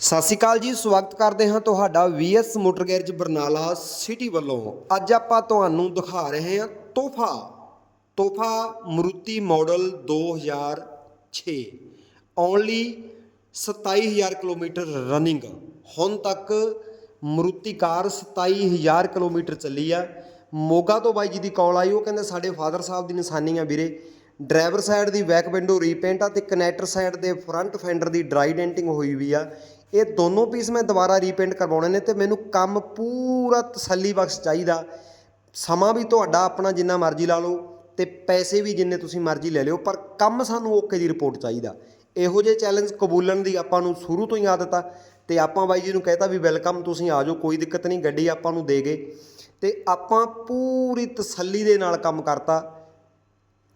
ਸਤਿ ਸ਼੍ਰੀ ਅਕਾਲ ਜੀ, ਸਵਾਗਤ ਕਰਦੇ ਹਾਂ ਤੁਹਾਡਾ VS motor garage Barnala city ਵੱਲੋਂ। ਅੱਜ ਆਪਾਂ ਤੁਹਾਨੂੰ ਦਿਖਾ ਰਹੇ ਹਾਂ ਤੋਹਫਾ ਤੋਹਫਾ Maruti model 2006 only 27000 kilometre running ਹੁਣ ਤੱਕ ਮਰੂਤੀ ਕਾਰ 27000 ਕਿਲੋਮੀਟਰ ਚੱਲੀ ਆ। ਮੋਗਾ ਤੋਂ ਬਾਈ ਜੀ ਦੀ ਕਾਲ ਆਈ, ਉਹ ਕਹਿੰਦੇ ਸਾਡੇ ਫਾਦਰ ਸਾਹਿਬ ਦੀ ਨਿਸ਼ਾਨੀ ਆ ਵੀਰੇ। ਡਰਾਈਵਰ ਸਾਈਡ ਦੀ ਬੈਕ ਵਿੰਡੋ ਰੀਪੇਂਟ ਆ ਤੇ ਕਨੈਕਟਰ ਸਾਈਡ ਦੇ ਫਰੰਟ ਫੈਂਡਰ ਦੀ ਡਰਾਈ ਡੈਂਟਿੰਗ ਹੋਈ ਵੀ ਆ। ਇਹ ਦੋਨੋਂ ਪੀਸ ਮੈਂ ਦੁਬਾਰਾ ਰੀਪੇਂਟ ਕਰਵਾਉਣੇ ਨੇ ਤੇ ਮੈਨੂੰ ਕੰਮ ਪੂਰਾ ਤਸੱਲੀ ਬਖਸ਼ ਚਾਹੀਦਾ। ਸਮਾਂ ਵੀ ਤੁਹਾਡਾ ਆਪਣਾ ਜਿੰਨਾ ਮਰਜ਼ੀ ਲਾ ਲਓ ਤੇ ਪੈਸੇ ਵੀ ਜਿੰਨੇ ਤੁਸੀਂ ਮਰਜ਼ੀ ਲੈ ਲਿਓ, ਪਰ ਕੰਮ ਸਾਨੂੰ ਓਕੇ ਦੀ ਰਿਪੋਰਟ ਚਾਹੀਦਾ। ਇਹੋ ਜਿਹੇ ਚੈਲੰਜ ਕਬੂਲਣ ਦੀ ਆਪਾਂ ਨੂੰ ਸ਼ੁਰੂ ਤੋਂ ਹੀ ਆਦਤ ਆ ਤੇ ਆਪਾਂ ਬਾਈ ਜੀ ਨੂੰ ਕਹਿਤਾ ਵੀ ਵੈਲਕਮ ਤੁਸੀਂ ਆ ਜਾਓ, ਕੋਈ ਦਿੱਕਤ ਨਹੀਂ, ਗੱਡੀ ਆਪਾਂ ਨੂੰ ਦੇ ਗਏ। ਤੇ ਆਪਾਂ ਪੂਰੀ ਤਸੱਲੀ ਦੇ ਨਾਲ ਕੰਮ ਕਰਤਾ।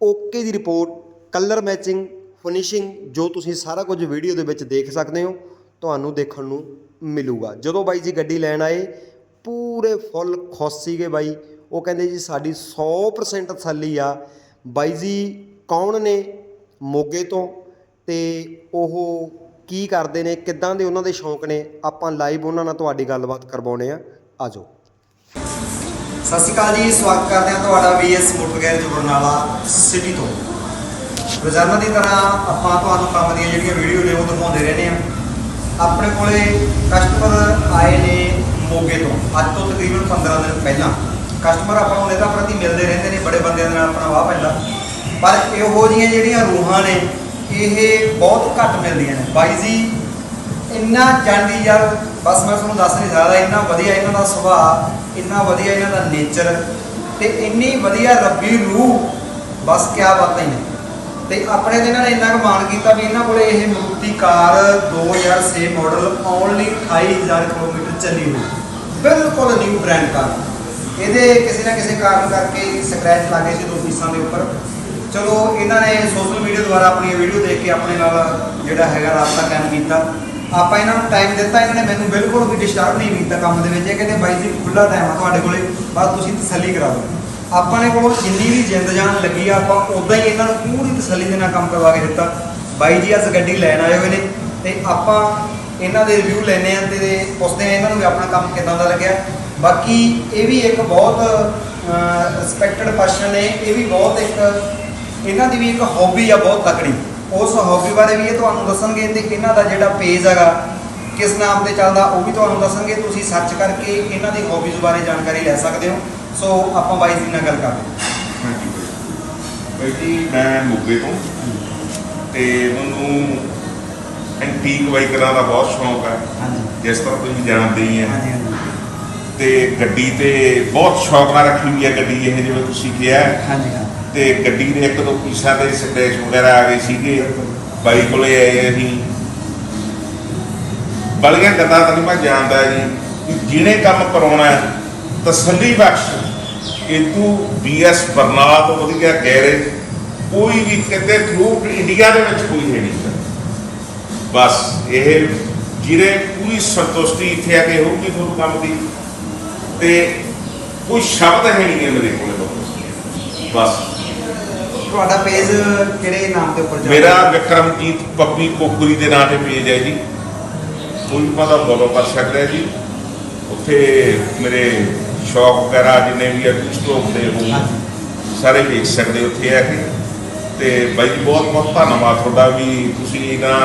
ਓਕੇ ਦੀ ਰਿਪੋਰਟ ਕਲਰ ਮੈਚਿੰਗ ਫਿਨਿਸ਼ਿੰਗ ਜੋ ਤੁਸੀਂ ਸਾਰਾ ਕੁਝ ਵੀਡੀਓ ਦੇ ਵਿੱਚ ਦੇਖ ਸਕਦੇ ਹੋ। ਤੁਹਾਨੂੰ ਦੇਖਣ ਨੂੰ ਮਿਲੂਗਾ। ਜਦੋਂ ਬਾਈ ਜੀ ਗੱਡੀ ਲੈਣ ਆਏ, ਪੂਰੇ ਫੁੱਲ ਖੁਸ਼ ਸੀਗੇ ਬਾਈ। ਉਹ ਕਹਿੰਦੇ ਜੀ, ਸਾਡੀ 100% ਤਸੱਲੀ ਆ। ਬਾਈ ਜੀ ਕੌਣ ਨੇ? ਮੋਗੇ ਤੋਂ। ਤੇ ਉਹ ਕੀ ਕਰਦੇ ਨੇ? ਕਿੱਦਾਂ ਦੇ ਉਹਨਾਂ ਦੇ ਸ਼ੌਂਕ ਨੇ? ਆਪਾਂ ਲਾਈਵ ਉਹਨਾਂ ਨਾਲ ਤੁਹਾਡੀ ਗੱਲਬਾਤ ਕਰਵਾਉਣੇ ਆ। ਆਜੋ। ਸਤਿ ਸ਼੍ਰੀ ਅਕਾਲ ਜੀ, ਸਵਾਗਤ ਕਰਦੇ ਹਾਂ ਤੁਹਾਡਾ VS motor garage Barnala city ਤੋਂ। ਰੋਜ਼ਾਨਾ ਦੀ ਤਰ੍ਹਾਂ ਆਪਾਂ ਤੁਹਾਨੂੰ ਕੰਮ ਦੀਆਂ ਜਿਹੜੀਆਂ ਵੀਡੀਓ ਨੇ ਉਹ ਦਿਖਾਉਂਦੇ ਰਹਿੰਦੇ ਆ ਆਪਣੇ ਕੋਲੇ ਕਸਟਮਰ ਆਏ ਨੇ ਮੋਗੇ ਤੋਂ। ਅੱਜ ਤੋਂ ਤਕਰੀਬਨ 15 ਦਿਨ ਪਹਿਲਾਂ। ਕਸਟਮਰ ਆਪਾਂ ਨੂੰ ਇਹਦਾ ਪ੍ਰਤੀ ਮਿਲਦੇ ਰਹਿੰਦੇ ਨੇ, ਬੜੇ ਬੰਦਿਆਂ ਦੇ ਨਾਲ ਆਪਣਾ ਵਾਹ ਪੈਂਦਾ। ਪਰ ਇਹੋ ਜਿਹੀਆਂ ਜਿਹੜੀਆਂ ਰੂਹਾਂ ਨੇ, ਇਹ ਬਹੁਤ ਘੱਟ ਮਿਲਦੀਆਂ ਨੇ। ਬਾਈ ਜੀ, ਇੰਨਾ ਜਾਂਦੀ ਯਾਰ ਬਸ ਮੈਂ ਤੁਹਾਨੂੰ ਦੱਸ ਨਹੀਂ ਸਕਦਾ, ਇੰਨਾ ਵਧੀਆ ਇਹਨਾਂ ਦਾ ਸੁਭਾਅ, ਇੰਨਾ ਵਧੀਆ ਇਹਨਾਂ ਦਾ ਨੇਚਰ ਤੇ ਇੰਨੀ ਵਧੀਆ ਰੱਬੀ ਰੂਹ, ਬਸ ਕਿਆ ਬਾਤਾਂ ਹੀ ਨੇ। ਤੇ ਆਪਣੇ ਤੇ ਇਹਨਾਂ ਨੇ ਇੰਨਾ ਕੁ ਮਾਣ ਕੀਤਾ ਵੀ ਇਹਨਾਂ ਕੋਲੇ ਇਹ Maruti car 2006 model only 28000 kilometre ਚੱਲੀ ਹੋਈ। ਬਿਲਕੁਲ ਨਿਊ ਬ੍ਰਾਂਡ ਕਾਰ ਇਹਦੇ ਕਿਸੇ ਨਾ ਕਿਸੇ ਕਾਰਨ ਕਰਕੇ ਸਕ੍ਰੈਚ ਲੱਗੇ ਸੀ ਦੋ ਪੀਸਾਂ ਦੇ ਉੱਪਰ। ਚਲੋ, ਇਹਨਾਂ ਨੇ ਸੋਸ਼ਲ ਮੀਡੀਆ ਦੁਆਰਾ ਆਪਣੀ ਵੀਡੀਓ ਦੇਖ ਕੇ ਆਪਣੇ ਨਾਲ ਜਿਹੜਾ ਹੈਗਾ ਰਾਬਤਾ ਕਾਇਮ ਕੀਤਾ। ਆਪਾਂ ਇਹਨਾਂ ਨੂੰ ਟਾਈਮ ਦਿੱਤਾ, ਇਹਨਾਂ ਨੇ ਮੈਨੂੰ ਬਿਲਕੁਲ ਵੀ ਡਿਸਟਰਬ ਨਹੀਂ ਕੀਤਾ ਕੰਮ ਦੇ ਵਿੱਚ। ਇਹ ਕਹਿੰਦੇ, ਬਾਈ ਜੀ ਖੁੱਲਾ ਟਾਈਮ ਆ ਤੁਹਾਡੇ ਕੋਲੇ। ਬਸ ਤੁਸੀਂ ਤਸੱਲੀ ਕਰਾਓ। ਆਪਣੇ ਆਪਾਂ ਕੋਲ ਜਿੰਨੀ ਵੀ ਜਿੰਦ ਜਾਨ ਲੱਗੀ ਆ, ਆਪਾਂ ਉਦਾਂ ਹੀ ਇਹਨਾਂ ਨੂੰ ਪੂਰੀ ਤਸੱਲੀ ਦੇ ਨਾਲ ਕੰਮ ਕਰਵਾ ਕੇ ਦਿੱਤਾ। ਬਾਈ ਜੀ, ਅੱਜ ਗੱਡੀ ਲੈਣ ਆਏ ਹੋਏ ਨੇ ਤੇ ਆਪਾਂ ਇਹਨਾਂ ਦੇ ਰਿਵਿਊ ਲੈਣੇ ਆ ਤੇ ਪੁੱਛਦੇ ਆ ਇਹਨਾਂ ਨੂੰ ਵੀ ਆਪਣਾ ਕੰਮ ਕਿਦਾਂ ਦਾ ਲੱਗਿਆ। ਬਾਕੀ ਇਹ ਵੀ ਇੱਕ ਬਹੁਤ ਰਿਸਪੈਕਟਡ ਪਰਸਨ ਨੇ, ਇਹ ਵੀ ਬਹੁਤ ਇੱਕ, ਇਹਨਾਂ ਦੀ ਵੀ ਇੱਕ ਹੌਬੀ ਆ, ਬਹੁਤ ਤਕੜੀ। ਉਸ ਹੌਬੀ ਬਾਰੇ ਵੀ ਇਹ ਤੁਹਾਨੂੰ ਦੱਸਣਗੇ ਤੇ ਇਹਨਾਂ ਦਾ ਜਿਹੜਾ ਪੇਜ ਹੈਗਾ, ਕਿਸ ਨਾਮ ਤੇ ਚੱਲਦਾ, ਉਹ ਵੀ ਤੁਹਾਨੂੰ ਦੱਸਣਗੇ। ਤੁਸੀਂ ਸਰਚ ਕਰਕੇ ਇਹਨਾਂ ਦੀ ਹੌਬੀਜ਼ ਬਾਰੇ ਜਾਣਕਾਰੀ ਲੈ ਸਕਦੇ ਹੋ। ਸੋ ਆਪਾਂ ਬਾਈ ਜੀ ਨਾਲ ਗੱਲ ਕਰਦੇ ਹਾਂ ਹਾਂਜੀ ਬਾਈ ਜੀ। ਮੈਂ ਮੋਗੇ ਤੋਂ। ਤੇ ਮੈਨੂੰ ਐਂਟੀਕ ਵਾਹੀਕਲਾਂ ਦਾ ਬਹੁਤ ਸ਼ੌਂਕ ਹੈ। ਹਾਂਜੀ। ਜਿਸ ਤਰ੍ਹਾਂ ਤੁਸੀਂ ਜਾਣਦੇ ਹੀ ਹੈ। ਹਾਂਜੀ ਹਾਂਜੀ। ਤੇ ਗੱਡੀ ਤੇ ਬਹੁਤ ਸ਼ੌਂਕ ਨਾਲ ਰੱਖੀ ਹੋਈ ਹੈ ਗੱਡੀ ਇਹ ਜਿਵੇਂ ਤੁਸੀਂ ਕਿਹਾ ਹੈ। ਹਾਂਜੀ ਹਾਂ। ਤੇ ਗੱਡੀ ਦੇ ਇੱਕ ਦੋ ਪੀਸਾਂ ਤੇ ਸਕ੍ਰੈਚ ਵਗੈਰਾ ਆ ਗਏ ਸੀਗੇ। ਬਾਈ ਕੋਲੇ ਆਏ ਅਸੀਂ। ਬਲੀਆਂ ਗੱਲਾਂ ਤਾਂ ਮੈਂ ਜਾਣਦਾ ਜੀ। ਜਿਹਨੇ ਕੰਮ ਕਰਾਉਣਾ ਹੈ ਤਸੱਲੀ ਬਖਸ਼। ਇਹ ਤੂੰ ਬੀਐਸ ਬਰਨਾਲਾ ਤੋਂ ਵਧੀਆ ਗੈਰੇਜ ਕੋਈ ਵੀ ਕਿਤੇ ਥਰੂ ਇੰਡੀਆ ਦੇ ਵਿੱਚ ਕੋਈ ਹੈ ਨਹੀਂ ਸਰ। ਬਸ ਇਹ ਜਿਹਨੇ ਪੂਰੀ ਸੰਤੁਸ਼ਟੀ ਇੱਥੇ ਆ ਕੇ ਹੋਊਗੀ ਤੁਹਾਨੂੰ ਕੰਮ ਦੀ ਤੇ ਕੋਈ ਸ਼ਬਦ ਹੈ ਨਹੀਂ ਮੇਰੇ ਕੋਲੇ ਬਸ। ਤੁਹਾਡਾ ਪੇਜ ਕਿਹੜੇ ਨਾਮ ਦੇ ਉੱਪਰ ਮੇਰਾ ਵਿਕਰਮਜੀਤ ਪੱਪੀ ਕੋਕਰੀ ਦੇ ਨਾਂ ਤੇ ਪੇਜ ਹੈ ਜੀ। ਕੋਈ ਪਤਾ ਫੋਲੋ ਕਰ ਸਕਦਾ ਜੀ। ਉੱਥੇ ਮੇਰੇ ਸ਼ੌਕ ਵਗੈਰਾ ਜਿੰਨੇ ਵੀ ਆ ਸਟੋਕ ਦੇ ਉਹ ਸਾਰੇ ਵੇਖ ਸਕਦੇ ਉੱਥੇ ਆ ਕੇ ਤੇ ਬਾਈ ਜੀ ਬਹੁਤ ਬਹੁਤ ਧੰਨਵਾਦ ਤੁਹਾਡਾ ਵੀ ਤੁਸੀਂ ਇਹਨਾਂ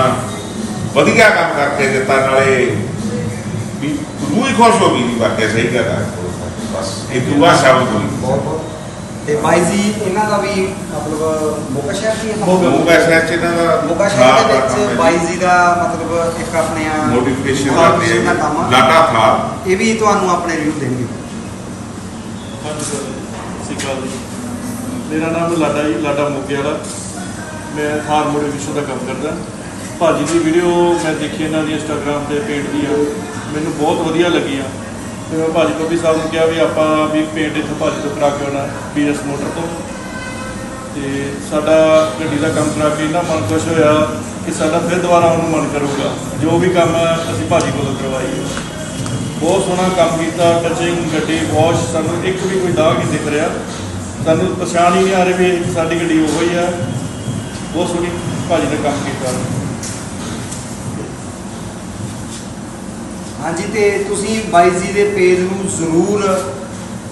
ਵਧੀਆ ਕੰਮ ਕਰਕੇ ਦਿੱਤਾ ਨਾਲੇ ਵੀ ਰੂਹ ਹੀ ਖੁਸ਼ ਹੋ ਗਈ ਜੀ ਵਾਕਿਆ ਸਹੀ ਗੱਲ ਹੈ ਬਸ ਇਹ ਦੁਆ ਸ਼ਬਦ ਕੋਈ ਬਹੁਤ ਬਹੁਤ। ਤੇ ਬਾਈ ਜੀ ਇਹਨਾਂ ਦਾ ਵੀ ਮਤਲਬ ਮੋਗਾ ਸ਼ਹਿਰ ਦੀ ਮੋਗਾ ਸ਼ਹਿਰ ਚ ਇਹਨਾਂ ਦਾ ਮੋਗਾ ਸ਼ਹਿਰ ਦੇ ਹਾਂ, ਹੈ ਵਿੱਚ। ਬਾਈ ਜੀ ਦਾ ਮਤਲਬ ਇੱਕ ਆਪਣੇ ਆ modification ਕਰਦੇ ਦਾ ਆ ਆ। ਲਾਟਾ ਫਲਾ ਇਹ ਵੀ ਤੁਹਾਨੂੰ ਆਪਣੇ ਰਿਵਿਊ ਦੇਣਗੇ। ਹਾਂਜੀ, ਸਰ। ਸਤਿ ਸ਼੍ਰੀ ਅਕਾਲ ਜੀ। ਮੇਰਾ ਨਾਮ ਲਾਡਾ ਜੀ, ਲਾਡਾ ਮੋਗੇ ਵਾਲਾ ਮੈਂ ਥਾਰ ਮੋਟੀਵੇਸ਼ਨ ਦਾ ਕੰਮ ਕਰਦਾ। ਭਾਜੀ ਦੀ ਵੀਡੀਓ ਮੈਂ ਦੇਖੀ, ਇਹਨਾਂ ਦੀ ਇੰਸਟਾਗ੍ਰam ਤੇ ਪੇਂਟ ਦੀ ਆ। ਮੈਨੂੰ ਬਹੁਤ ਵਧੀਆ ਲੱਗੀ ਆ ਤੇ ਮੈਂ ਭਾਜੀ ਕੋਬੀ ਸਾਹਿਬ ਨੂੰ ਕਿਹਾ ਵੀ ਆਪਾਂ ਵੀ ਪੇਂਟ ਇੱਥੇ ਭਾਜੀ ਤੋਂ ਕਰਾ ਕੇ ਆਉਣਾ ਬੀਐਸ ਮੋਟਰ ਤੋਂ। ਤੇ ਸਾਡਾ ਗੱਡੀ ਦਾ ਕੰਮ ਕਰਾ ਕੇ ਇੰਨਾ ਮਨ ਖੁਸ਼ ਹੋਇਆ ਕਿ ਸਾਡਾ ਫਿਰ ਦੁਬਾਰਾ ਉਹਨੂੰ ਮਨ ਕਰੂਗਾ। ਜੋ ਵੀ ਕੰਮ ਅਸੀਂ ਭਾਜੀ ਕੋਲੋਂ ਕਰਵਾਈਏ ਬਹੁਤ ਸੋਹਣਾ ਕੰਮ ਕੀਤਾ ਟੱਚਿੰਗ ਗੱਡੀ ਵਾਸ਼ ਸਾਨੂੰ ਇੱਕ ਵੀ ਕੋਈ ਦਾਗ ਨਹੀਂ ਦਿਖ ਰਿਹਾ। ਸਾਨੂੰ ਪਛਾਣ ਹੀ ਨਹੀਂ ਆ ਰਹੀ ਵੀ ਸਾਡੀ ਗੱਡੀ ਉਹੋ ਹੀ ਆ। ਬਹੁਤ ਸੋਹਣੀ ਭਾਜੀ ਨੇ ਕੰਮ ਕੀਤਾ। ਹਾਂਜੀ ਤੇ ਤੁਸੀਂ ਬਾਈ ਜੀ ਦੇ ਪੇਜ ਨੂੰ ਜ਼ਰੂਰ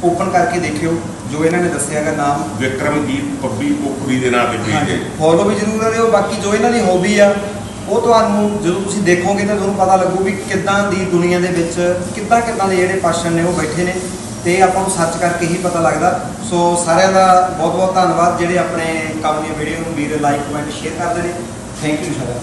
ਓਪਨ ਕਰਕੇ ਦੇਖਿਓ ਜੋ ਇਹਨਾਂ ਨੇ ਦੱਸਿਆਗਾ ਨਾਮ। ਵਿਕਰਮਜੀਤ ਪੱਪੀ ਕੋਕਰੀ ਦੇ ਨਾਂ ਤੇ ਪੇਜ ਹੈ। ਫੋਲੋ ਵੀ ਜ਼ਰੂਰ ਕਰਿਓ ਬਾਕੀ ਜੋ ਇਹਨਾਂ ਦੀ ਹੌਬੀ ਆ ਉਹ ਤੁਹਾਨੂੰ ਜਦੋਂ ਤੁਸੀਂ ਦੇਖੋਗੇ ਤਾਂ ਤੁਹਾਨੂੰ ਪਤਾ ਲੱਗੂ ਵੀ ਕਿੱਦਾਂ ਦੀ ਦੁਨੀਆ ਦੇ ਵਿੱਚ ਕਿੱਦਾਂ ਕਿੱਦਾਂ ਦੇ ਜਿਹੜੇ ਪਾਸ਼ਨ ਨੇ ਉਹ ਬੈਠੇ ਨੇ ਤੇ ਆਪਾਂ ਨੂੰ ਸਰਚ ਕਰਕੇ ਹੀ ਪਤਾ ਲੱਗਦਾ। ਸੋ ਸਾਰਿਆਂ ਦਾ ਬਹੁਤ ਬਹੁਤ ਧੰਨਵਾਦ ਜਿਹੜੇ ਆਪਣੇ ਕੰਮ ਦੀਆਂ ਵੀਡੀਓ ਨੂੰ ਵੀਰ ਲਾਈਕ ਕਮੈਂਟ ਸ਼ੇਅਰ ਕਰਦੇ ਨੇ ਥੈਂਕ ਯੂ ਸਾਰਿਆਂ